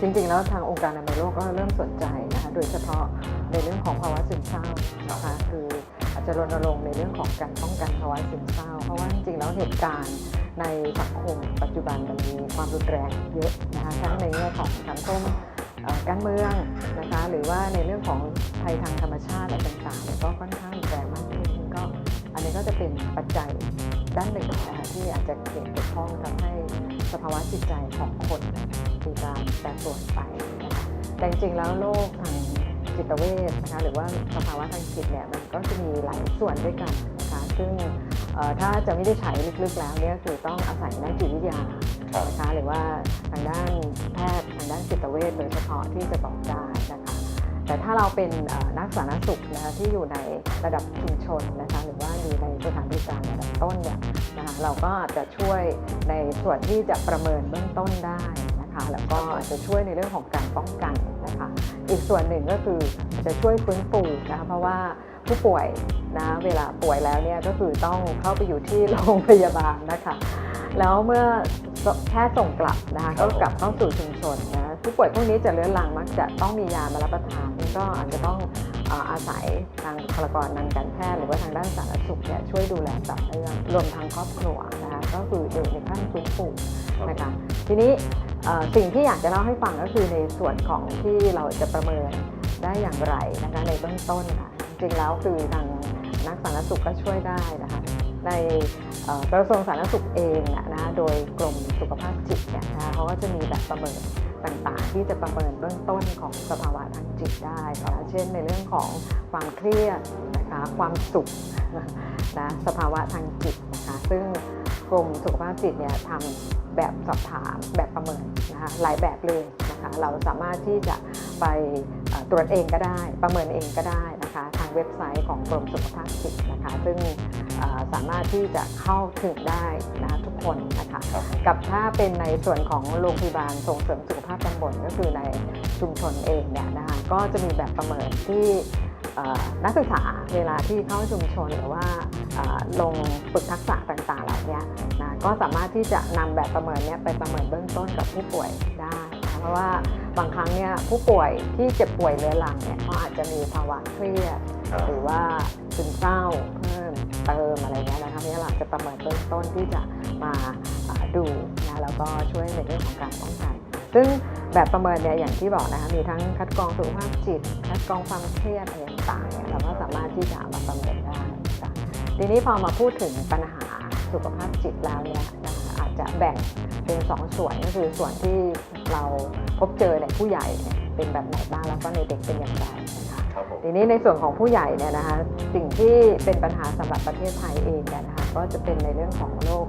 จริงๆ แล้วทางองค์การอนามัยโลกก็เริ่มสนใจนะคะโดยเฉพาะในเรื่องของภาวะซึมเศร้านะคะคืออาจจะรณรงค์ในเรื่องของการป้องกันภาวะซึมเศร้า เพราะว่าจริงๆแล้วเหตุการณ์ในสังคมปัจจุบันมันมีความรุนแรงเยอะนะคะทั้งในแง่ของสังคมการเมืองนะคะหรือว่าในเรื่องของภัยทางธรรมชาติอะไรต่างๆก็ค่อนข้างรุนแรงมากขึ้นก็อันนี้ก็จะเป็นปัจจัย ด้านหนึ่งนะคะที่อาจจะเกี่ยวข้องทำให้สภาวะจิตใจของคนมีการแปรปรวนไปนะคะแต่จริงๆแล้วโรคทางจิตเวชนะคะหรือว่าสภาวะทางจิตเนี่ยมันก็จะมีหลายส่วนด้วยกันนะคะซึ่งถ้าจะไม่ได้ใช้ลึกๆแล้วเนี่ยคือต้องอาศัยนักจิตวิทยานะคะหรือว่าทางด้านแพทย์ทางด้านจิตเวชโดยเฉพาะที่จะบอกได้นะคะ แต่ถ้าเราเป็นนักสาธารณสุขนะคะที่อยู่ในระดับชุมชนนะคะหรือว่าอยู่ในสถานบริการระดับต้นเนี่ยนะคะเราก็จะช่วยในส่วนที่จะประเมินเบื้องต้นได้นะคะแล้วก็อาจจะช่วยในเรื่องของการป้องกันนะคะอีกส่วนหนึ่งก็คือจะช่วยฟื้นฟูนะคะเพราะว่าผู้ป่วยนะเวลาป่วยแล้วเนี่ยก็คือต้องเข้าไปอยู่ที่โรงพยาบาลนะคะแล้วเมื่อ แค่ส่งกลับนะคะครัก็บผมกลับเข้าสู่ชุมชนนะผู้ป่วยพวกนี้จะเรื้อรังมักจะต้องมียามารับประทานนี่ก็อาจจะต้องเอ่ออาศัยทางบุคลากรทางการแพทย์หรือว่าทางด้านสาธารณสุขเนี่ยช่วยดูแลต่อเนื่องรวมทางครอบครัวนะคะก็คืออยู่ในขั้นฟื้นฟูนะคะทีนี้เอ่อสิ่งที่อยากจะเล่าให้ฟังก็คือในส่วนของที่เราจะประเมินได้อย่างไรนะคะในเบื้องต้นค่ะจริงๆแล้วคือทางนักสาธารณสุขก็ช่วยได้นะคะในเอ่อกระทรวงสาธารณสุขเองนะนะ โดยกรมสุขภาพจิตเนี่ยนะคะเขาก็จะมีแบบประเมินต่างๆ ที่จะประเมินเบื้องต้นของสภาวะทางจิตได้นะเช่นในเรื่องของความเครียดนะคะความสุขนะสภาวะทางจิตนะคะซึ่งกรมสุขภาพจิตเนี่ยทำแบบสอบถามแบบประเมินนะคะหลายแบบเลยนะคะเราสามารถที่จะไปตรวจเองก็ได้ ประเมินเองก็ได้นะคะ เว็บไซต์ของกรมสุขภาพจิตนะคะ ซึ่งเอ่อสามารถที่จะเข้าถึงได้นะทุกคนนะคะครับกับถ้าเป็นในส่วนของโรงพยาบาลส่งเสริมสุขภาพตำบลก็คือในชุมชนเองเนี่ยนะคะก็จะมีแบบประเมินที่เอ่อนักศึกษาเวลาที่เข้าชุมชนหรือว่าเอ่อลงฝึกทักษะต่างๆเหล่านี้นะก็สามารถที่จะนำแบบประเมินเนี้ยไปประเมินเบื้องต้นกับผู้ป่วยได้นะเพราะว่าบางครั้งเนี่ยผู้ป่วยที่เจ็บป่วยเรื้อรังเนี่ยเขาอาจจะมีภาวะเครียดครับ หรือว่าซึมเศร้าเพิ่มเติมอะไรเงี้ยนะคะนี่เราจะประเมินเบื้องต้นที่จะมาดูนะแล้วก็ช่วยในเรื่องของการป้องกัน ซึ่งแบบประเมินเนี่ยอย่างที่บอกนะคะมีทั้งคัดกรองสุขภาพจิต คัดกรองความเครียดอะไรต่างๆเนี่ยเราก็สามารถที่จะมาประเมินได้ค่ะทีนี้พอมาพูดถึงปัญหาสุขภาพจิตแล้วเนี่ยนะคะอาจจะแบ่งเป็นสองส่วนก็คือส่วนที่เราพบเจอในผู้ใหญ่เนี่ย เป็นแบบไหนบ้างแล้วก็ในเด็กเป็นอย่างไรนะคะครับผมทีนี้ในส่วนของผู้ใหญ่เนี่ยนะคะสิ่งที่เป็นปัญหาสำหรับประเทศไทยเองเนี่ยนะคะก็จะเป็นในเรื่องของโรค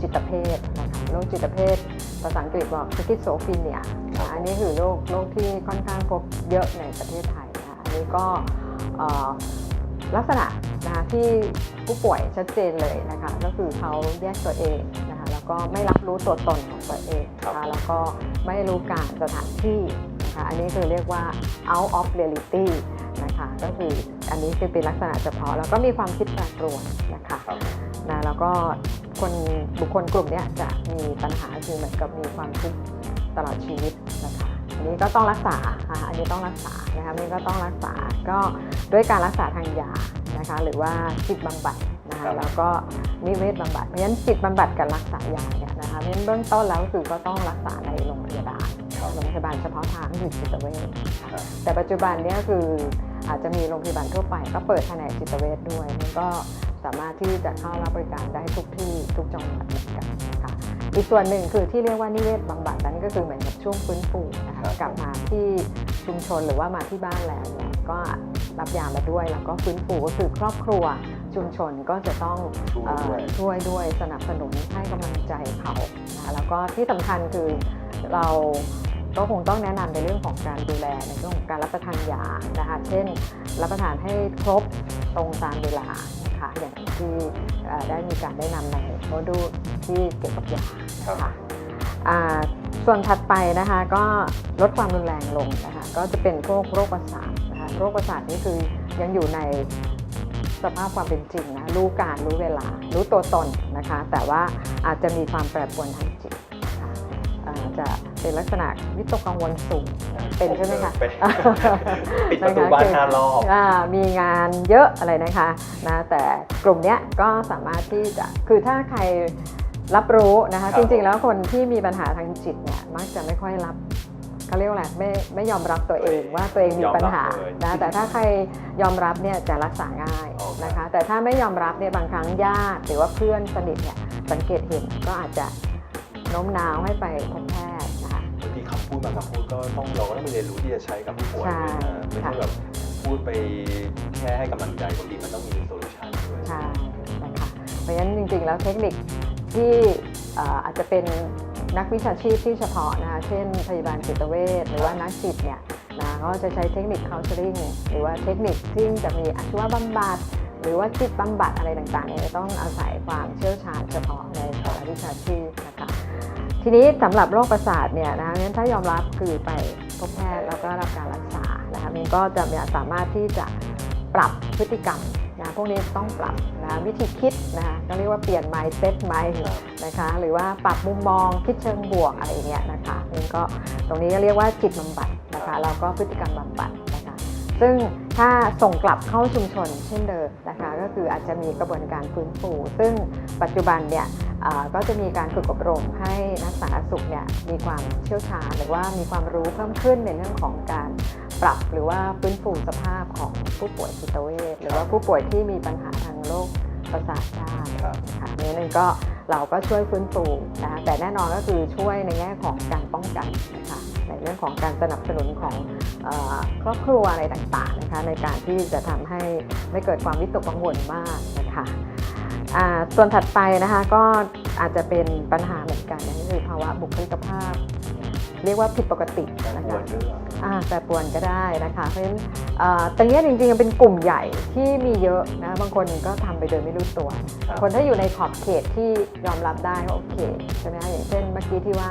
จิตเภทนะคะโรคจิตเภทภาษาอังกฤษบอกสกิสโซฟีเนียอันนี้คือโรคโรคที่ค่อนข้างพบเยอะในประเทศไทยนะคะอันนี้ก็เอ่อลักษณะนะคะที่ผู้ป่วยชัดเจนเลยนะคะก็คือเขาแยกตัวเองนะคะแล้วก็ไม่รับรู้ตัวตนของตัวเองนะคะแล้วก็ไม่รู้การสถานที่ นะคะ อันนี้คือเรียกว่า out of reality นะคะก็คืออันนี้คือเป็นลักษณะเฉพาะ แล้วก็มีความคิดแปรปรวนนะคะครับนะแล้วก็คนบุคคลกลุ่มเนี้ยจะมีปัญหาคือเหมือนกับมีความทุกข์ตลอดชีวิตนะคะอันนี้ก็ต้องรักษาอะอันนี้ต้องรักษานะคะอันนี้ก็ต้องรักษาก็ด้วยการรักษาทางยานะคะหรือว่าจิตบำบัดนะครัคะบแล้วก็นิเวศบำบัดเพราะฉะนั้นจิตบำบัดกับรักษายาเนี่ยนะคะเพราะฉะนั้นเบื้องต้นแล้วคือก็ต้องรักษาในโรงพยาบาลครับ โรงพยาบาลเฉพาะทางคือจิตเวชครับแต่ปัจจุบันเนี่ยคืออาจจะมีโรงพยาบาลทั่วไป ก็เปิดแผนกจิตเวชด้วยมันก็สามารถที่จะเข้ารับบริการได้ทุกที่ทุกจังหวัดเหมือนกันนะคะอีกส่วนหนึ่งคือที่เรียกว่านิเวศบำบัดนั้นก็คือเหมือนกับช่วงฟื้นฟูนะคะครับกลับมาที่ชุมชนหรือว่ามาที่บ้านแล้วเนี่ยก็รับยามาด้วยแล้วก็ฟื้นฟูก็คือครอบครัว ชุมชนก็จะต้องช่วยเอ่อด้วยช่วยด้วยสนับสนุนให้กำลังใจเขานะคะแล้วก็ที่สำคัญคือเราก็คงต้องแนะนำในเรื่องของการดูแลในเรื่องของการรับประทานยานะคะเช่น รับประทานให้ครบตรงตามเวลานะคะอย่างที่เอ่อได้มีการได้นำในโมดูลที่เกี่ยวกับยาครับค่ะอ่าส่วนถัดไปนะคะก็ลดความรุนแรงลงนะคะก็จะเป็นพวกโรคประสาทนะคะโรคประสาทนี่คือยังอยู่ใน สภาพความเป็นจริงนะรู้การรู้เวลา รู้ตัวตนนะคะ แต่ว่าอาจจะมีความแปรปรวนทางจิตนะคะอ่าาจะเป็นลักษณะวิตกกังวลสูงเป็นใช่ไหมคะเป็นปิดประตูบ้านห้ารอบอ่ามีงานเยอะอะไรนะคะนะแต่กลุ่มเนี้ยก็สามารถที่จะคือถ้าใครรับรู้นะคะครัจบริงๆแล้วคนที่มีปัญหาทางจิตเนี่ยมักจะไม่ค่อยรับเขาเรียกว่าอะไรไม่ไม่ยอมรับตัวเองว่าตัวเองมีปัญหายอมรับเลยนะแต่ถ้าใครยอมรับเนี่ยจะรักษาง่ายโอเค นะคะ แต่ถ้าไม่ยอมรับเนี่ยบางครั้งญาติหรือว่าเพื่อนสนิทเนี่ยสังเกตเห็นก็อาจจะโน้มน้าวให้ไปพบแพทย์นะคะบางทีคำพูดบางคำพูดก็ต้องเราก็ต้องไปเรียนรู้ที่จะใช้กับผู้ป่วยใช่ด้วยนะไม่ใช่ค่ะแบบพูดไปแค่ให้กำลังใจบางทีมันต้องมีโซลูชันด้วยใช่นะคะเพราะฉะนั้นจริงๆแล้วเทคนิคที่เอ่ออาจจะเป็นนักวิชาชีพที่เฉพาะนะคะเช่นพยาบาลจิตเวชหรือว่านักจิตเนี่ยนะก็จะใช้เทคนิค counseling หรือว่าเทคนิคที่จะมีอาชีวบำบัด หรือว่าจิตบำบัดอะไรต่างๆเนี่ยต้องอาศัยความเชี่ยวชาญเฉพาะในแต่ละวิชาชีพนะคะทีนี้สำหรับโรคประสาทเนี่ยนะคะงั้นถ้ายอมรับคือไปพบแพทย์แล้วก็รับการรักษานะคะมันก็จะสามารถที่จะปรับพฤติกรรมนะพวกนี้ต้องปรับนะวิธีคิดนะคะก็เรียกว่าเปลี่ยน mindset ใหม่นะคะหรือว่าปรับมุมมองคิดเชิงบวกอะไรเงี้ยนะคะนี่ก็ตรงนี้ก็เรียกว่าจิตบำบัดนะคะแล้วก็พฤติกรรมบำบัด ซึ่งถ้าส่งกลับเข้าชุมชนเช่นเดิมนะคะก็คืออาจจะมีกระบวนการฟื้นฟู ซึ่งปัจจุบันเนี่ยก็จะมีการฝึกอบรมให้นักสาธารณสุขเนี่ยมีความเชี่ยวชาญหรือว่ามีความรู้เพิ่มขึ้นในเรื่องของการปรับหรือว่าฟื้นฟูสภาพของผู้ป่วยจิตเวชหรือว่าผู้ป่วยที่มีปัญหาทางโรคประสาทได้ครับค่ะนี่นึงก็เราก็ช่วยฟื้นฟูนะคะแต่แน่นอนก็คือช่วยในแง่ของการป้องกันนะคะในเรื่องของการสนับสนุนของ ครอบครัวอะไรต่างๆนะคะในการที่จะทำให้ไม่เกิดความวิตกกังวลมากนะคะอ่าส่วนถัดไปนะคะก็อาจจะเป็นปัญหาเหมือนกันนั่นคือภาวะบุคลิกภาพ เรียกว่าผิดปกติการนะปวคะดเรื่องอ่าแต่ปวนก็ได้นะคะ เพราะฉะนั้นเอ่อตรงเนี้ยจริงๆเป็นกลุ่มใหญ่ที่มีเยอะนะบางคนก็ทำไปโดยไม่รู้ตัวครับคนถ้าอยู่ในขอบเขตที่ยอมรับได้ก็โอเคใช่ไหมคะอย่างเช่นเมื่อกี้ที่ว่า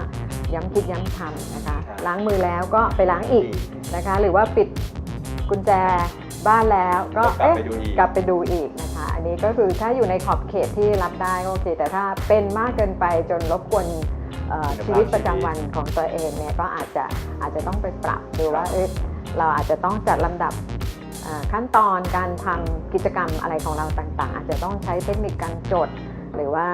ย้ำคิดย้ำทำนะคะ ล้างมือแล้วก็ไปล้างอีกนะคะ หรือว่าปิดกุญแจบ้านแล้วก็ก็กลับเอ๊ะไปดูอีกกลับไปดูอีกนะคะ อันนี้ก็คือถ้าอยู่ในขอบเขตที่รับได้ก็โอเค แต่ถ้าเป็นมากเกินไปจนรบกวนเอ่อคุณภาพ ชีวิตประจำวันของตัวเองเนี่ยก็อาจจะอาจจะต้องไปปรับดูว่าเอ๊ะเราอาจจะต้องจัดลำดับอ่าขั้นตอนการทำกิจกรรมอะไรของเราต่างๆ อาจจะต้องใช้เทคนิคการจด หรือว่า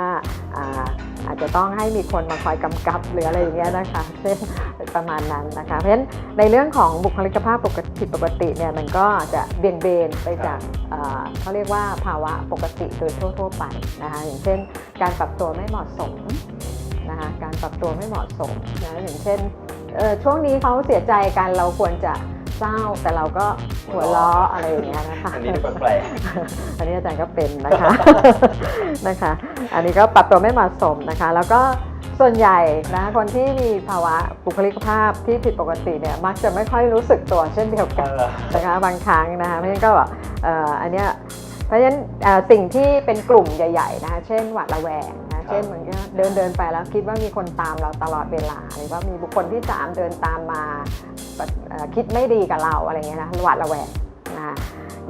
อ่าอาจจะต้องให้มีคนมาคอยกำกับหรืออะไรอย่างเงี้ยนะคะเช่นประมาณนั้นนะคะ เพราะฉะนั้นในเรื่องของบุคลิกภาพปกติผิดปกติเนี่ยมันก็จะเบี่ยงเบนไปจากเอ่อเขาเรียกว่าภาวะปกติโดยทั่ว ๆ ไปนะคะอย่างเช่น การปรับตัวไม่เหมาะสม นะคะการปรับตัวไม่เหมาะสมนะอย่างเช่นเอ่อช่วงนี้เขาเสียใจกันเราควรจะเศร้าแต่เราก็หัวเราะอะไรอย่างเงี้ยนะคะอันนี้ดูแปลกอันนี้อาจารย์ก็เป็นนะคะนะคะ อันนี้ก็ปรับตัวไม่เหมาะสมนะคะ แล้วก็ส่วนใหญ่นะคนที่มีภาวะบุคลิกภาพที่ผิดปกติเนี่ยมักจะไม่ค่อยรู้สึกตัวเช่นเดียวๆกันเออนะคะบางครั้งนะคะเพราะฉะนั้นก็แบบเอ่ออันเนี้ยเพราะฉะนั้นเอ่อสิ่งที่เป็นกลุ่มใหญ่ ๆ นะคะเช่นหวาดระแวงนะ เช่นเหมือนกับเดินเดินๆไปแล้วคิดว่ามีคนตามเราตลอดเวลา หรือว่ามีบุคคลที่สามเดินตามมาเอ่อคิดไม่ดีกับเราอะไรเงี้ยนะหวาดระแวงนะคะ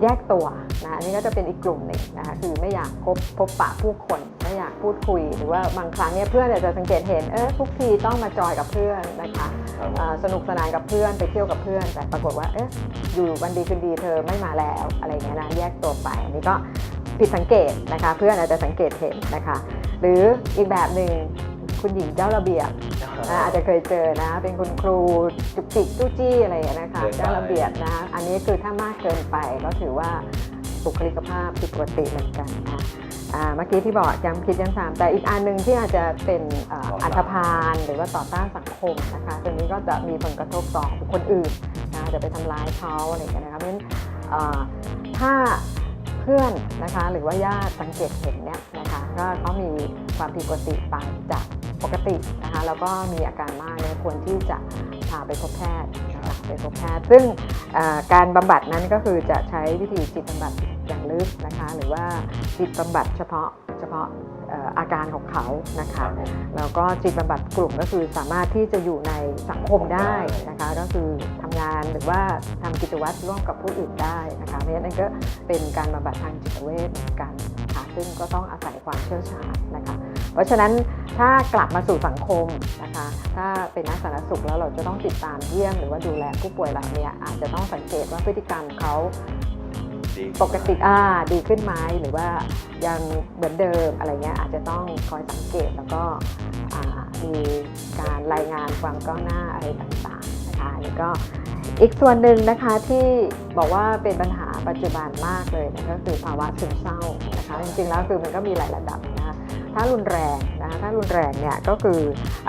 แยกตัวนะอันนี้ก็จะเป็นอีกกลุ่มหนึ่งนะคะคือไม่อยากพบพบปะผู้คนไม่อยากพูดคุย หรือว่าบางครั้งเนี่ยเพื่อนอาจจะสังเกตเห็นเออทุกทีต้องมาจอยกับเพื่อนนะคะครับเอ่อสนุกสนานกับเพื่อนไปเที่ยวกับเพื่อน แต่ปรากฏว่าเอ๊ะอยู่วันดีคืนดีเธอไม่มาแล้วอะไรเงี้ยนะแยกตัวไปอันนี้ก็ผิดสังเกตนะคะเพื่อนอาจจะสังเกตเห็นนะคะ หรืออีกแบบหนึ่งคุณหญิงเจ้าระเบียบนะอาจจะเคยเจอนะ เป็นคุณครูจุกจิกจู้จี้อะไรอย่างเงี้ยนะคะเกินไปเจ้าระเบียบนะอันนี้คือถ้ามากเกินไปก็ถือว่าบุคลิกภาพผิดปกติเหมือนกันอะอ่าเมื่อกี้ที่บอกย้ำคิดย้ำถามแต่อีกอันหนึ่งที่อาจจะเป็นเอ่ออันธพาลหรือว่าต่อต้านสังคมนะคะตรงนี้ก็จะมีผลกระทบต่อบุคคลอื่นนะจะไปทำร้ายเขาอะไรอย่างเงี้ยนะคะเพราะฉะนั้นเอ่อถ้า เพื่อนนะคะหรือว่าญาติสังเกตเห็นเนี่ยนะคะก็เขามีความผิดปกติไปจากปกตินะคะแล้วก็มีอาการมากเนี่ยควรที่จะพาไปพบแพทย์นะคะไปพบแพทย์ ซึ่งการบำบัดนั้นก็คือจะใช้วิธีจิตบำบัดอย่างลึกนะคะหรือว่าจิตบำบัดเฉพาะเฉพาะ อ่ออาการของเขานะครัคะบผมแล้วก็จิตบำบัดกลุ่มก็คือสามารถที่จะอยู่ในสังคมได้นะคะ ก็คือทำงานหรือว่าทำกิจวัตรร่วมกับผู้อื่นได้นะคะเพราะฉะนั้นก็เป็นการบำบัดทางจิตเวชเหมือนกันนะคะซึ่งก็ต้องอาศัยความเชี่ยวชาญนะคะ เพราะฉะนั้นถ้ากลับมาสู่สังคมนะคะ ถ้าเป็นนักสาธารณสุขแล้วเราจะต้องติดตามเยี่ยมหรือว่าดูแลผู้ป่วยเหล่าเนี้อาจจะต้องสังเกตว่าพฤติกรรมเขา ดีปกติอ่าดีขึ้นไหมหรือว่ายังเหมือนเดิมอะไรเงี้ยอาจจะต้องคอยสังเกตแล้วก็มีการรายงานความก้าวหน้าอะไรต่างๆนะคะนนี้ก็อีกส่วนหนึ่งนะคะที่บอกว่าเป็นปัญหาปัจจุบันมากเลยนะก็คือภาวะซึมเศร้านะคะจริงๆแล้วคือมันก็มีหลายระดับนะคะถ้ารุนแรงนะคะถ้ารุนแรงเนี่ยก็คือ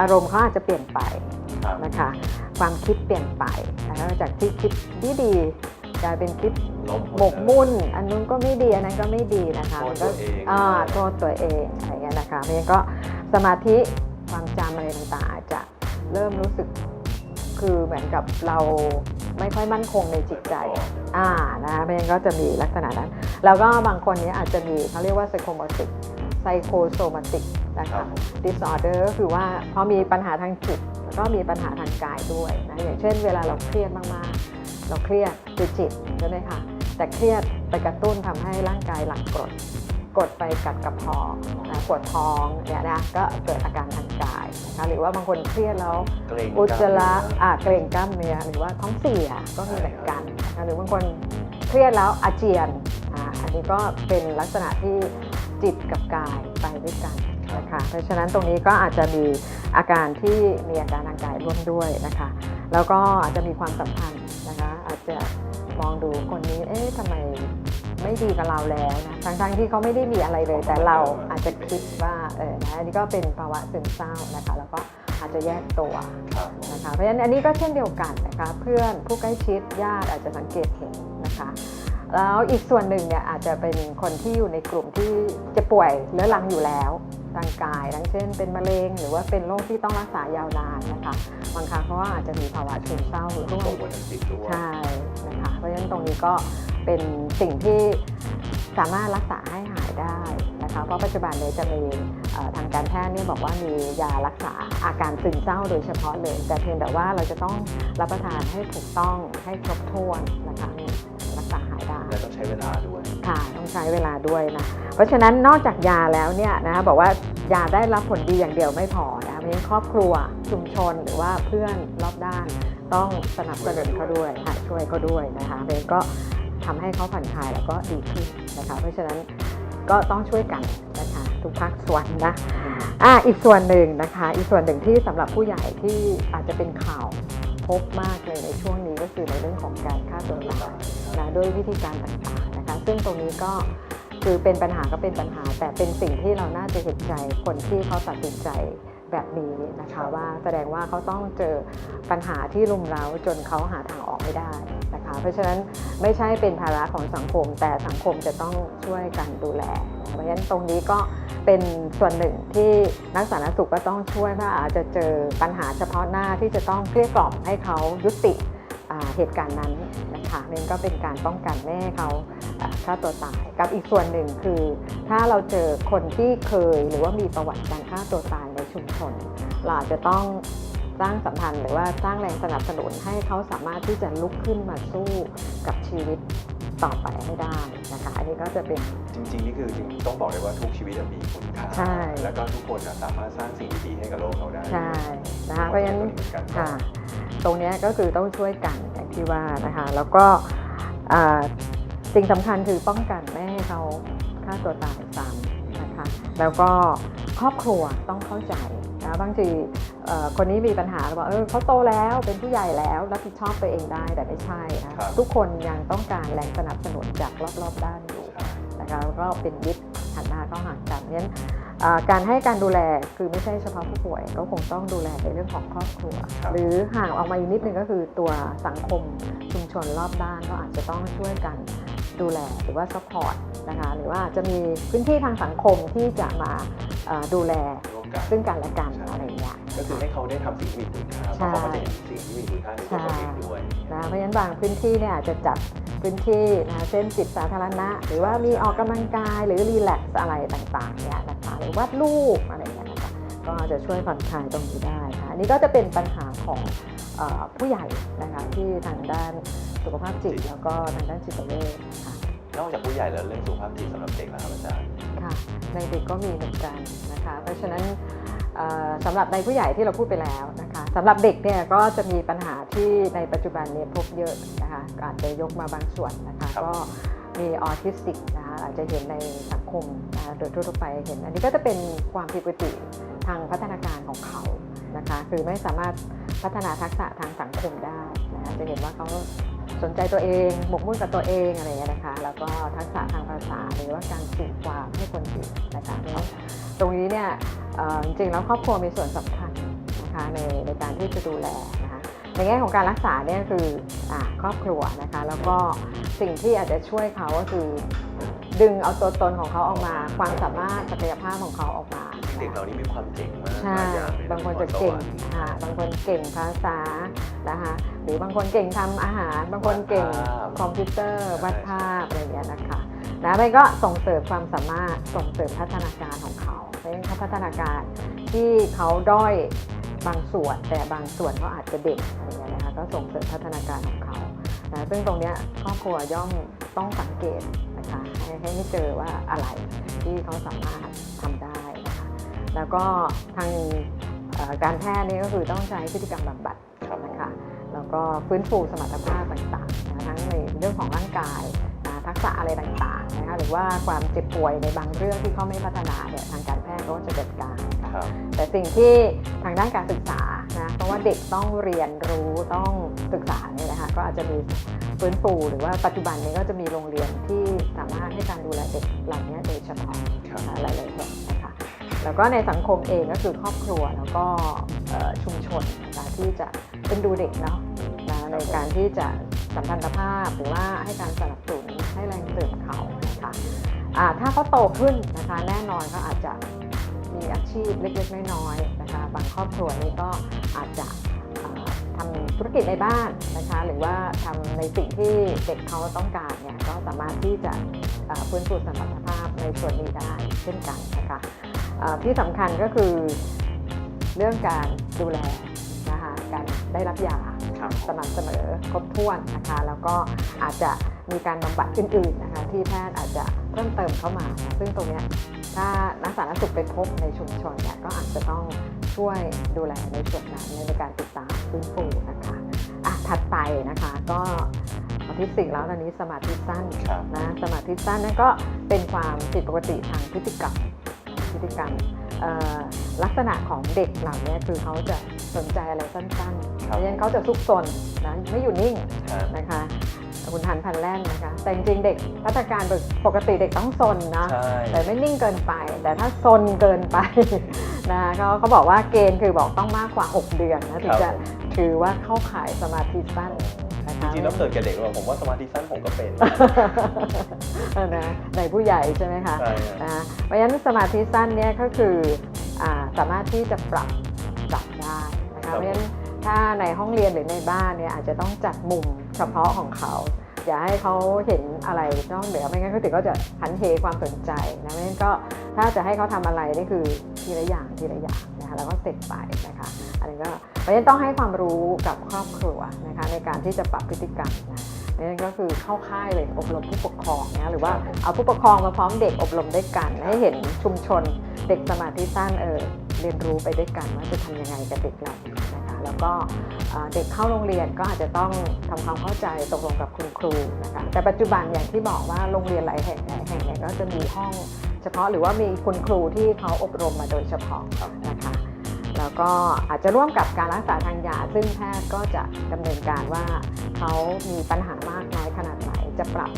อารมณ์เขาอาจจะเปลี่ยนไปนะคะความคิดเปลี่ยนไปนะคะจากที่คิดดีๆ กลายเป็นคิดล้มหมกมุ่น อันนู้นก็ไม่ดี อันนั้นก็ไม่ดีนะคะโทษมันตัก็วเองอ่าโทษตัวเองอะไรเงี้ยนะคะเพราะฉะนั้นก็สมาธิความจำอะไรต่างๆอาจจะเริ่มรู้สึกคือเหมือนกับเราไม่ค่อยมั่นคงในจิตใจ อ่านะคะเพราะฉะนั้นก็จะมีลักษณะนั้น แล้วก็บางคนเนี้อาจจะมีเขาเรียกว่า psychomotic psychosomatic นะครัคะ บ disorder ก็คือว่าพอมีปัญหาทางจิตแล้วก็มีปัญหาทางกายด้วยนะอย่างเช่นเวลาเราเครียดมากๆ เราเครียดคือจิตใช่ไหมคะแต่เครียดไปกระตุ้นทำให้ร่างกายหลั่งกรดกดไปกัดกระเพาะนะปวดท้องเนี่ยนะก็เกิดอาการทางกายนะคะหรือว่าบางคนเครียดแล้วเกรงอุจจาระกล้ามเนื้ออ่าเกร็งกล้ามเนื้อหรือว่าท้องเสียก็มีเหมือนกันนะคะหรือบางคนเครียดแล้วอาเจียนอ่าอันนี้ก็เป็นลักษณะที่จิตกับกายไปด้วยกันนะคะเพราะฉะนั้นตรงนี้ก็อาจจะมีอาการที่มีอาการทางกายร่วมด้วยนะคะ แล้วก็อาจจะมีความสัมพันธ์ นะคะอาจะมองดูคนนี้เอ๊ะทำไมไม่ดีกับเราแล้วนะทั้งๆที่เขาไม่ได้มีอะไรเลย แต่เราอาจจะคิดว่าเออนะอันนี้ก็เป็นภาวะซึมเศร้านะคะแล้วก็อาจจะแยกตัวนะคะเพราะฉะนั้นอันนี้ก็เช่นเดียวกันนะคะเพื่อนผู้ใกล้ชิดญาติอาจจะสังเกตเห็นนะคะแล้วอีกส่วนหนึ่งเนี่ยอาจจะเป็นคนที่อยู่ในกลุ่มที่จะป่วยเรื้อรังอยู่แล้ว ทางกายทั้งเช่น เป็นมะเร็งหรือว่าเป็นโรคที่ต้องรักษายาวนานนะคะบางครั้งเขาก็อาจจะมีภาวะซึมเศร้าร่วส่งมผลทางจิตด้วยใช่นะคะเพราะฉะนั้นตรงนี้ก็เป็นสิ่งที่สามารถรักษาให้หายได้นะคะเพราะปัจจุบันเนี้จะมีเอ่อทางการแพทย์เนี่ยบอกว่ามียารักษาอาการซึมเศร้าโดยเฉพาะเลย แต่เพียงแต่ว่าเราจะต้องรับประทานให้ถูกต้องให้ครบถ้วนนะคะ ต้องใช้เวลาด้วย ค่ะต้องใช้เวลาด้วยนะ เพราะฉะนั้นนอกจากยาแล้วเนี่ยนะคะบอกว่ายาได้รับผลดีอย่างเดียวไม่พอนะคะเพราะฉะนั้นครอบครัวชุมชนหรือว่าเพื่อนรอบด้าน ต้องสนับสนุนเขาด้วยค่ะช่วยเขาด้วยนะคะเพราะฉะนั้นก็ทำให้เขาผ่อนคลายแล้วก็ดีขึ้นนะคะ เพราะฉะนั้นก็ต้องช่วยกันนะคะทุกภาคส่วนนะอ่าอีกส่วนหนึ่งนะคะ อีกส่วนหนึ่งที่สำหรับผู้ใหญ่ที่อาจจะเป็นข่าวพบมากเลยในช่วงนี้ก็คือในเรื่องของการฆ่าตัวตาย ด้วยวิธีการต่างๆนะคะซึ่งตรงนี้ก็คือเป็นปัญหาก็เป็นปัญหา แต่เป็นสิ่งที่เราน่าจะเห็นใจคนที่เขาตัดสินใจแบบนี้นะคะว่าแสดงว่าเขาต้องเจอปัญหาที่รุมเร้าจนเขาหาทางออกไม่ได้นะคะเพราะฉะนั้นไม่ใช่เป็นภาระของสังคม แต่สังคมจะต้องช่วยกันดูแล เพราะฉะนั้นตรงนี้ก็เป็นส่วนหนึ่งที่นักสาธารณสุขก็ต้องช่วยว่าอาจจะเจอปัญหาเฉพาะหน้าที่จะต้องเกลี้ยกล่อมให้เขายุติเหตุการณ์นั้น นะคะนั่นก็เป็นการป้องกันไม่ให้เขาอ่าฆ่าตัวตาย กับอีกส่วนหนึ่งคือ ถ้าเราเจอคนที่เคยหรือว่ามีประวัติการฆ่าตัวตายในชุมชนเราอาจจะต้องสร้างสัมพันธ์หรือว่าสร้างแรงสนับสนุนให้เขาสามารถที่จะลุกขึ้นมาสู้กับชีวิตต่อไปให้ได้นะคะอันนี้ก็จะเป็นจริงๆนี่คือจริงๆต้องบอกเลยว่าทุกชีวิตมีคุณค่าใช่แล้วก็ทุกคนน่ะสามารถสร้างสิ่งดีๆให้กับโลกเราได้ใช่นะคะเพราะฉะนั้นเหมือนกันค่ะตรงเนี้ยก็คือต้องช่วยกันอย่าง ที่ว่านะคะแล้วก็อ่าสิ่งสำคัญคือป้องกันไม่ให้เขาฆ่าตัวตายซ้ำนะคะแล้วก็ครอบครัวต้องเข้าใจนะบางทีเอ่อคนนี้มีปัญหาเราบอกเออเขาโตแล้วเป็นผู้ใหญ่แล้วรับผิดชอบตัวเองได้แต่ไม่ใช่นะครับทุกคนยังต้องการแรงสนับสนุนจากรอบๆด้านอยู่ใช่นะคะแล้วก็เป็นมิตรหันหน้าเข้าหากันเพราะฉะนั้นอ่า การให้การดูแลคือไม่ใช่เฉพาะผู้ป่วย ก็คงต้องดูแลในเรื่องของครอบครัวครับหรือห่างออกมาอีกนิดนึงก็คือตัวสังคมชุมชนรอบด้านก็อาจจะต้องช่วยกันดูแลหรือว่าซัพพอร์ตนะคะหรือว่าจะมีพื้นที่ทางสังคมที่จะมาเอ่อดูแลร่วมกันซึ่งกันและกันใช่อะไรอย่างเงี้ยก็คือให้เขาได้ทำสิ่งที่มีคุณค่าเพใช่ราะเขาก็จะเห็นสิ่งที่มีคุณค่าในตัวเขาเองด้วยนะเพราะฉะนั้นบางพื้นที่เนี่ยอาจจะจัด พื้นที่นะเช่นจิตสาธารณะ หรือว่ามีออกกำลังกายหรือรีแลกซ์อะไรต่างๆเนี่ยนะคะหรือวาดรูปอะไรอย่างเงี้ยนะคะก็จะช่วยผ่อนคลายตรงนี้ได้ค่ะอันนี้ก็จะเป็นปัญหาของเออผู้ใหญ่นะคะที่ทางด้านสุขภาพจิตแล้วก็ทางด้านจิตเวชค่ะนอกจากผู้ใหญ่แล้วเรื่องสุขภาพจิตสำหรับเด็กนะครับอาจารย์ค่ะในเด็กก็มีเหมือนกันนะคะ เพราะฉะนั้นเอ่อ สำหรับในผู้ใหญ่ที่เราพูดไปแล้วนะคะสำหรับเด็กเนี่ยก็จะมีปัญหาที่ในปัจจุบันเนี่ยพบเยอะนะคะก็อาจจะยกมาบางส่วนนะคะครับก็มีออทิสติกนะคะอาจจะเห็นในสังคมนะคะโดยทั่วๆไปเห็น อันนี้ก็จะเป็นความผิดปกติทางพัฒนาการของเขานะคะคือไม่สามารถพัฒนาทักษะทางสังคมได้นะคะจะเห็นว่าเขาสนใจตัวเองหมกมุ่นกับตัวเองอะไรอย่างเงี้ยนะคะ แล้วก็ทักษะทางภาษาหรือว่าการสื่อความให้คนอื่นนะคะ เพราะฉะนั้นตรงนี้เนี่ยเอ่อจริงๆแล้วครอบครัวมีส่วนสำคัญนะคะในในการที่จะดูแลนะคะในแง่ของการรักษาเนี่ยคืออาครอบครัวนะคะแล้วก็สิ่งที่อาจจะช่วยเขาก็คือดึงเอาตัวตนของเขาออกมา ความสามารถศักยภาพของเขาออกมาเด็กเรานี่มีความเจ๋งมากใช่หลายอย่างเลยบางคนจะเก่งพรสวรรค์ค่ะบางคนเก่งภาษานะคะหรือบางคนเก่งทำอาหาร บางคนเก่งวาดภาพคอมพิวเตอร์ใช่วาดภาพอะไรอย่างเงี้ยนะคะนะมันก็ส่งเสริมความสามารถส่งเสริมพัฒนาการของเขา เพราะฉะนั้นเขาพัฒนาการ ที่เขาด้อยบางส่วน แต่บางส่วนเขาอาจจะเด่นอะไรอย่างเงี้ยนะคะก็ส่งเสริมพัฒนาการของเขานะซึ่งตรงเนี้ยครอบครัวย่อมต้องสังเกตนะคะให้ให้เจอว่าอะไรที่เขาสามารถทำได้นะคะแล้วก็ทางการแพทย์นี่ก็คือต้องใช้พฤติกรรมบำบัดครับนะคะแล้วก็ฟื้นฟูสมรรถภาพต่างๆนะทั้งในเรื่องของร่างกายทักษะอะไรต่างๆนะคะหรือว่าความเจ็บป่วยในบางเรื่องที่เขาไม่พัฒนาเนี่ยทางการ ก็จะจัดการนะคะครับ แต่สิ่งที่ทางด้านการศึกษานะเพราะว่าเด็กต้องเรียนรู้ต้องศึกษาเนี่ยนะคะก็อาจจะมีฟื้นฟูหรือว่าปัจจุบันนี้ก็จะมีโรงเรียนที่สามารถให้การดูแลเด็กเหล่านี้โดยเฉพาะครับนะคะหลายๆแห่งนะคะแล้วก็ในสังคมเองก็คือครอบครัวแล้วก็เอ่อชุมชนนะคะที่จะเป็นดูเด็กเนาะนะในการที่จะสัมพันธภาพหรือว่าให้การสนับสนุนให้แรงเสริมเขานะคะอ่าถ้าเขาโตขึ้นนะคะแน่นอนก็อาจจะ มีอาชีพเล็กๆน้อยๆนะคะบางครอบครัวนี้ก็อาจจะอ่าทำธุรกิจในบ้านนะคะหรือว่าทำในสิ่งที่เด็กเขาต้องการเนี่ยก็สามารถที่จะอ่าฟื้นฟูสมรรถภาพในส่วนนี้ได้เช่นกันนะคะอ่าที่สำคัญก็คือเรื่องการดูแลนะคะการได้รับยาครับสม่ำเสมอครบถ้วนนะคะแล้วก็อาจจะมีการบำบัดอื่นๆนะคะที่แพทย์อาจจะเพิ่มเติมเข้ามานะซึ่งตรงเนี้ย ถ้านักสาธารณสุขไปพบในชุมชนเนี่ยก็อาจจะต้องช่วยดูแลในส่วนนั้นในการติดตามฟื้นฟูนะคะอะถัดไปนะคะก็ออทิสติกแล้วตอนนี้สมาธิสั้นครับนะสมาธิสั้นนั่นก็เป็นความผิดปกติทางพฤติกรรมพฤติกรรมเอ่อลักษณะของเด็กเหล่านี้คือเขาจะสนใจอะไรสั้นๆเพครับราะฉะนั้นเขาจะซุกซนนะไม่อยู่นิ่งฮะนะคะ คุณทันพันแล่นนะคะ แต่จริงๆเด็กพัฒนาการปกติเด็กต้องซนนะ ใช่ แต่ไม่นิ่งเกินไป แต่ถ้าซนเกินไป นะเขาเขาบอกว่าเกณฑ์คือบอกต้องมากกว่า 6 เดือนนะถึงจะถือว่าเข้าข่ายสมาธิสั้นนะจคะ ริงๆแล้วเกิดกับเด็กเราผมว่าสมาธิสั้นผมก็เป็น เออนะในผู้ใหญ่ใช่ไหมคะใช่ฮะนะเพราะฉะนั้นสมาธิสั้นเนี่ยก็คืออาสามารถที่จะปรับปรับได้นะคะเพราะฉะนั้นถ้าในห้องเรียนหรือในบ้านเนี่ยอาจจะต้องจัดมุมเฉพาะของเขา อย่าให้เขาเห็นอะไรนอกเหนือไม่งั้นเขาถึงก็จะหันเหความสนใจนะเพราะฉะนั้นก็ถ้าจะให้เขาทำอะไรนี่คือทีละอย่างทีละอย่างนะคะแล้วก็เสร็จไปนะคะอันนี้ก็เพราะฉะนั้นต้องให้ความรู้กับครอบครัวนะคะในการที่จะปรับพฤติกรรมนะนั่นก็คือเข้าค่ายเลยอบรมผู้ปกครองนะหรือว่าเอาผู้ปกครองมาพร้อมเด็กอบรมด้วยกัน ให้เห็นชุมชนเด็กสมาธิสั้นเออเรียนรู้ไปด้วยกันว่าจะทำยังไงกับเด็กเหล่านี้นะคะ แล้วก็เด็กเข้าโรงเรียนก็อาจจะต้องทำความเข้าใจตกลงกับคุณครูนะคะแต่ปัจจุบันอย่างที่บอกว่าโรงเรียนหลายแห่งหลายแห่งเนี่ยก็จะมีห้องเฉพาะหรือว่ามีคุณครูที่เขาอบรมมาโดยเฉพาะนะคะแล้วก็อาจจะร่วมกับการรักษาทางยา ซึ่งแพทย์ก็จะดำเนินการว่าเขามีปัญหามากน้อยขนาดไหน จะปรับ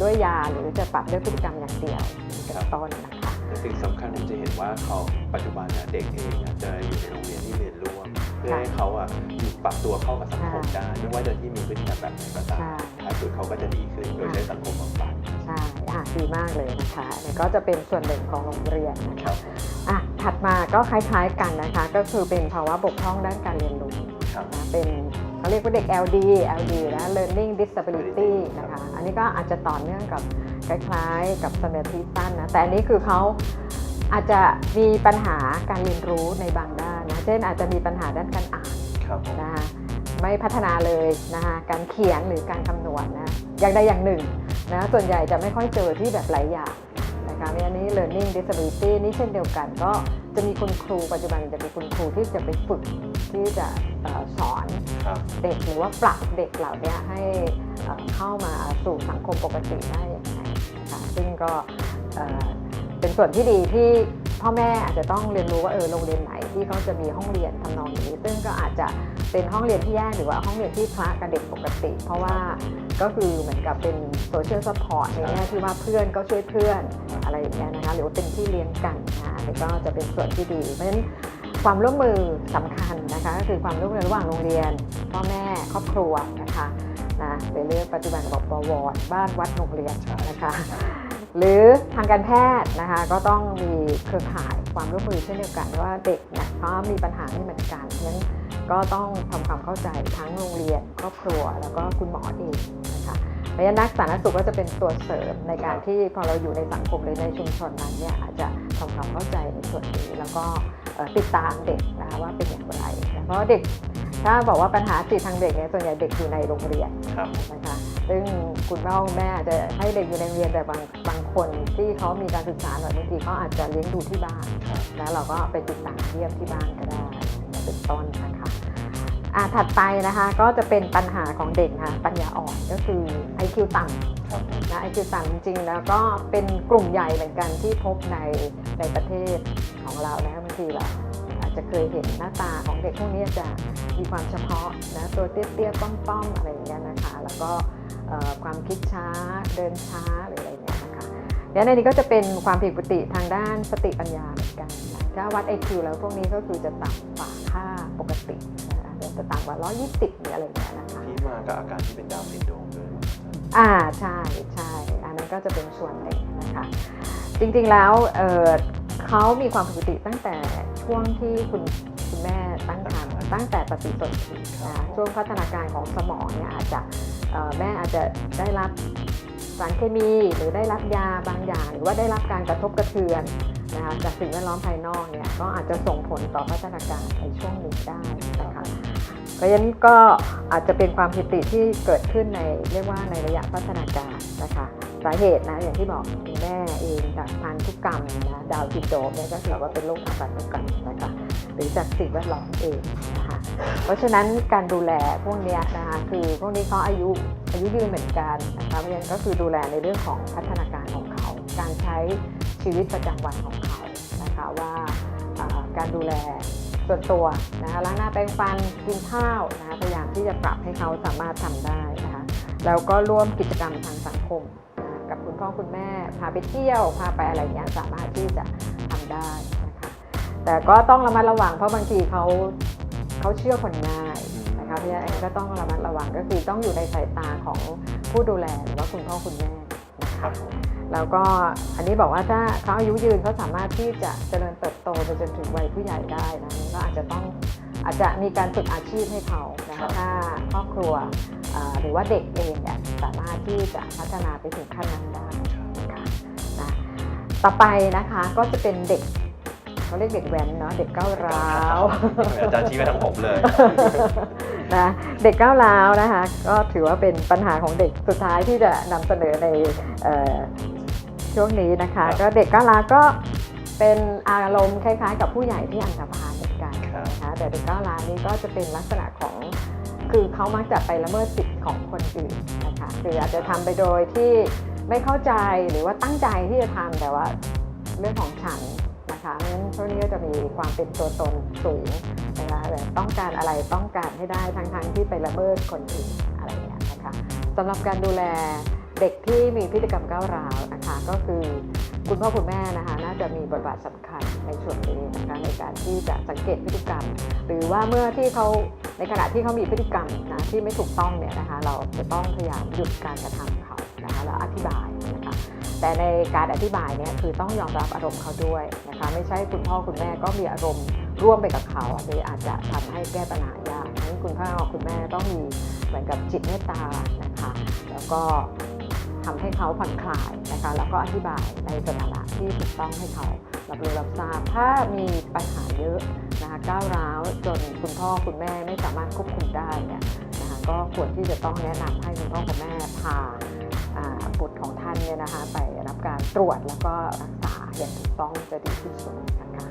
ด้วยยาหรือจะปรับด้วยพฤติกรรมอย่างเดียวเป็นต้นนะคะแต่สิ่งสำคัญผมจะเห็นว่าเขาปัจจุบันเด็กเองจะอยู่ในโรงเรียนที่เรียนร่วม เพื่อให้เขาอะอยู่ปรับตัวเข้ากับสังคมได้ไม่ว่าจะที่มีพฤติกรรมแบบไหนก็ตามใช่ท้ายสุดเขาก็จะดีขึ้นโดยใช้สังคมบำบัดใช่อะดีมากเลยนะคะอันนี้ก็จะเป็นส่วนหนึ่งของโรงเรียนนะคะครับอะถัดมาก็คล้ายๆกันนะคะ ก็คือเป็นภาวะบกพร่องด้านการเรียนรู้ครับนะเป็นเขาเรียกว่าเด็ก LD LD นะ Learning Disability นะคะ อันนี้ก็อาจจะต่อเนื่องกับคล้ายๆ กับสมาธิสั้นนะ แต่อันนี้คือเขาอาจจะมีปัญหาการเรียนรู้ในบางด้านนะเช่นอาจจะมีปัญหาด้านการอ่านครับผมนะคะไม่พัฒนาเลยนะคะการเขียนหรือการคำนวณนะอย่างใดอย่างหนึ่งนะส่วนใหญ่จะไม่ค่อยเจอที่แบบหลายอย่างนะนะคะมีอันนี้ learning disability นี่เช่นเดียวกันก็จะมีคุณครูปัจจุบันจะมีคุณครูที่จะไปฝึกที่จะเอ่อสอนครับเด็กหรือว่าปรับเด็กเหล่านี้ให้เอ่อเข้ามาสู่สังคมปกติได้อย่างไรนะคะซึ่งก็เอ่อเป็นส่วนที่ดีที่ พ่อแม่อาจจะต้องเรียนรู้ว่าเออโรงเรียนไหนที่เขาจะมีห้องเรียนทำนองนี้ ซึ่งก็อาจจะเป็นห้องเรียนที่แยกหรือว่าห้องเรียนที่คละกับเด็กปกติ เพราะว่าก็คือเหมือนกับเป็นโซเชียลซัพพอร์ตในแง่ที่ว่าเพื่อนก็ช่วยเพื่อนอะไรอย่างเงี้ยนะคะหรือว่าเป็นที่เลี้ยงกันนะคะก็จะเป็นส่วนที่ดีเพราะฉะนั้นความร่วมมือสำคัญนะคะก็คือความร่วมมือระหว่างโรงเรียนพ่อแม่ครอบครัวนะคะนะเป็นเรื่องปัจจุบันบอกบวรบ้านวัดโรงเรียนนะคะ หรือทางการแพทย์นะคะก็ต้องมีเครือข่ายความร่วมมือเช่นเดียวกันว่าเด็กเนี่ยเขามีปัญหาไม่เหมือนกันเพราะฉะนั้นก็ต้องทำความเข้าใจทั้งโรงเรียนครอบครัว แล้วก็คุณหมอเองนะคะพราะฉะนั้นนักสาธารณสุขก็จะเป็นตัวเสริมในการที่พอเราอยู่ในสังคมหรือในชุมชนนั้นเนี่ยอาจจะทำความเข้าใจในส่วนนี้ แล้วก็ติดตามเด็กนะคะว่าเป็นอย่างไร เพราะว่าเด็กถ้าบอกว่าปัญหาจิตทางเด็กเนี่ยส่วนใหญ่เด็กอยู่ในโรงเรียนครับ ซึ่งคุณพ่อคุณแม่อาจจะให้เด็กอยู่ในโรงเรียนแต่บางบางคนที่เขามีการศึกษาหน่อยบางทีเขาอาจจะเลี้ยงดูที่บ้านครับแล้วเราก็ไปติดตามเยี่ยมที่บ้านก็ได้เป็นต้นนะคะอ่าถัดไปนะคะก็จะเป็นปัญหาของเด็กค่ะปัญญาอ่อนก็คือ IQ ต่ำครับนะ IQ ต่ำจริงๆ แล้วก็เป็นกลุ่มใหญ่เหมือนกันที่พบในในประเทศของเรานะบางทีเราอาจจะเคยเห็นหน้าตาของเด็กพวกนี้จะมีความเฉพาะนะตัวเตี้ยๆป้อมๆอะไรอย่างเงี้ยนะคะ แล้วก็เอ่อ ความคิดช้าเดินช้าหรืออะไรอย่างเงี้ยนะคะเดี๋ยวในนี้ก็จะเป็นความผิดปกติทางด้านสติปัญญาเหมือนกันนะถ้าวัด IQ แล้วพวกนี้ก็คือจะต่ำกว่าค่าปกตินะคะเดี๋ยวจะต่ำกว่า 120หรืออะไรอย่างเงี้ยนะคะที่มากับอาการที่เป็นดาวน์ซินโดรมด้วยอ่าใช่ใช่อันนั้นก็จะเป็นส่วนหนึ่งนะคะจริงๆแล้วเอ่อเขามีความผิดปกติตั้งแต่ช่วงที่คุณคุณแม่ตั้งครรภ์ตั้งแต่ปฏิสนธินะคะช่วงพัฒนาการของสมองเนี่ยอาจจะเอ่อ แม่อาจจะได้รับสารเคมีหรือได้รับยาบางอย่าง หรือว่าได้รับการกระทบกระเทือนนะคะจากสิ่งแวดล้อมภายนอกเนี่ยก็อาจจะส่งผลต่อพัฒนาการในช่วงหนึ่งได้นะคะเพราะฉะนั้นก็อาจจะเป็นความผิดปกติที่เกิดขึ้นในเรียกว่าในระยะพัฒนาการนะคะสาเหตุนะอย่างที่บอกคุณแม่เองจากพันธุกรรมนะดาวน์ซินโดมเนี่ยก็ถือว่าเป็นโรคทางพันธุกรรมนะคะ หรือจากสิ่งแวดล้อมเองนะคะเพราะฉะนั้นการดูแลพวกนี้นะคะคือพวกนี้เขาอายุอายุยืนเหมือนกันนะคะเพราะฉะนั้นก็คือดูแลในเรื่องของพัฒนาการของเขา การใช้ชีวิตประจำวันของเขานะคะว่าการดูแลส่วนตัวนะคะล้างหน้าแปรงฟันกินข้าวนะคะพยายามที่จะปรับให้เขาสามารถทำได้นะคะแล้วก็ร่วมกิจกรรมทางสังคมกับคุณพ่อคุณแม่ พาไปเที่ยว พาไปอะไรอย่างนี้สามารถที่จะทำได้ แต่ก็ต้องระมัดระวังเพราะบางทีเขาเขาเชื่อคนง่ายนะคะเพราะฉะนั้นก็ต้องระมัดระวังก็คือต้องอยู่ในสายตาของผู้ดูแลหรือว่าคุณพ่อคุณแม่นะครัคะบแล้วก็อันนี้บอกว่าถ้าเขาอายุยืนเขาสามารถที่จะเจริญเติบโตไปจนถึงวัยผู้ใหญ่ได้นะก็อาจจะต้องอาจจะมีการฝึกอาชีพให้เขานะคะถ้าครอบครัวอ่าหรือว่าเด็กเองเนี่ยสามารถที่จะพัฒนาไปถึงขั้นนั้นได้นะคะนะต่อไปนะคะก็จะเป็นเด็ก เขาเรียกเด็กแว้นเนาะเด็กก้าวร้าวอาจารย์ชี้ไปทางผมเลยนะเด็กก้าวร้าวนะคะ ก็ถือว่าเป็นปัญหาของเด็กสุดท้ายที่จะนำเสนอในเอ่อช่วงนี้นะคะครับก็เด็กก้าวร้าวก็เป็นอารมณ์คล้ายๆ กับผู้ใหญ่ที่อันธพาลเหมือนกันครับนะคะแต่เด็กก้าวร้าวนี้ก็จะเป็นลักษณะของคือเขามักจะไปละเมิดสิทธิ์ของคนอื่นนะคะคืออาจจะทำไปโดยที่ไม่เข้าใจหรือว่าตั้งใจที่จะทำแต่ว่าเรื่องของฉัน คะเพราะฉะนั้นพวกนี้ก็จะมีความเป็นตัวตนสูงนะคะแบบต้องการอะไรต้องการให้ได้ทั้งๆที่ไปละเมิดคนอื่นอะไรอย่างเงี้ยนะคะสำหรับการดูแลเด็กที่มีพฤติกรรมก้าวร้าวนะคะก็คือคุณพ่อคุณแม่นะคะน่าจะมีบทบาทสำคัญในส่วนนี้นะคะในการที่จะสังเกตพฤติกรรม หรือว่าเมื่อที่เขาในขณะที่เขามีพฤติกรรมนะที่ไม่ถูกต้องเนี่ยนะคะเราจะต้องพยายามหยุดการกระทำเขานะคะแล้วอธิบายนะคะ แต่ในการอธิบายเนี่ยคือต้องยอมรับอารมณ์เขาด้วยนะคะไม่ใช่คุณพ่อคุณแม่ก็มีอารมณ์ร่วมไปกับเขาอันนี้อาจจะทำให้แก้ปัญหายากดังนั้นคุณพ่อคุณแม่ต้องมีเหมือนกับจิตเมตตานะคะ แล้วก็ทำให้เขาผ่อนคลายนะคะแล้วก็อธิบายในสถานะที่ถูกต้องให้เขารับรู้รับทราบถ้ามีปัญหาเยอะนะคะก้าวร้าวจนคุณพ่อคุณแม่ไม่สามารถควบคุมได้เนี่ยนะคะก็ควรที่จะต้องแนะนำให้คุณพ่อคุณแม่พาอ่าบุตรของ ท่านเนี่ยนะคะไปรับการตรวจแล้วก็รักษาอย่างถูกต้องจะดีที่สุดนะคะ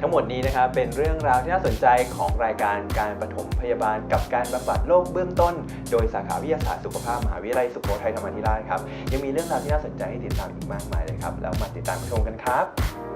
ทั้งหมดนี้นะครับเป็นเรื่องราวที่น่าสนใจของรายการการปฐมพยาบาลกับการบำบัดโรคเบื้องต้น โดยสาขาวิทยาศาสตร์สุขภาพมหาวิทยาลัยสุโขทัยธรรมาธิราชครับยังมีเรื่องราวที่น่าสนใจให้ติดตามอีกมากมายเลยครับแล้วมาติดตามชมกันครับ